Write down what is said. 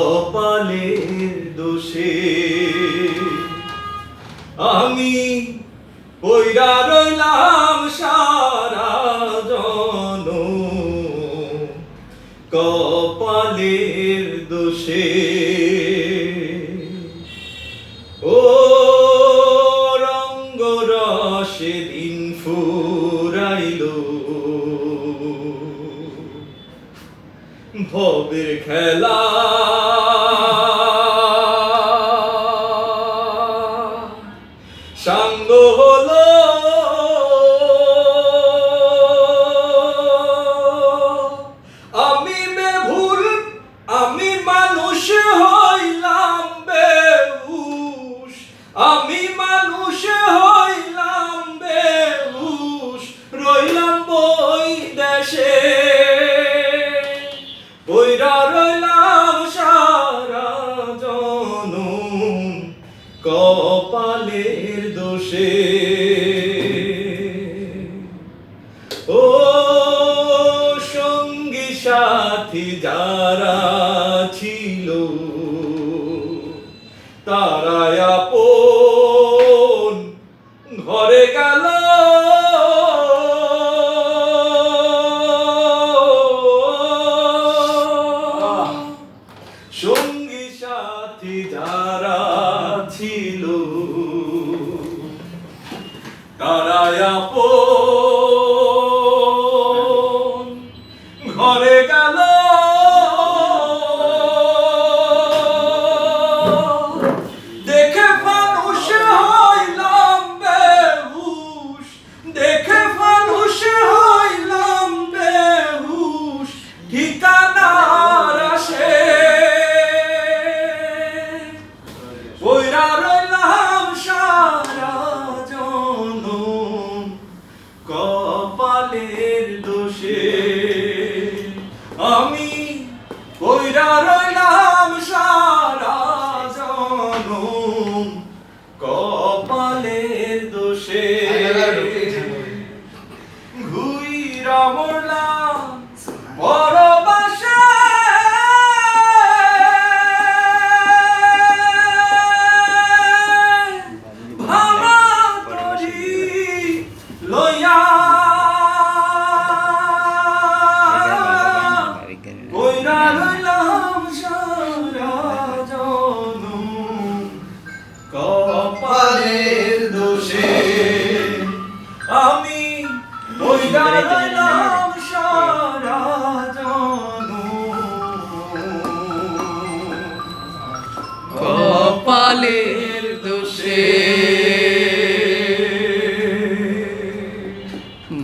কপালের দোষে। আমি কইরা রইলাম সারা জন। কপালের দোষে। ভবের খেলা। কপালের দোষে। ও সঙ্গী সাথী যারা ছিল তারা আপন ঘরে গেল আমি কইরা রইলাম সারা জনম কপালের দোষে। ঘুইরা মরলাম বড় লয়া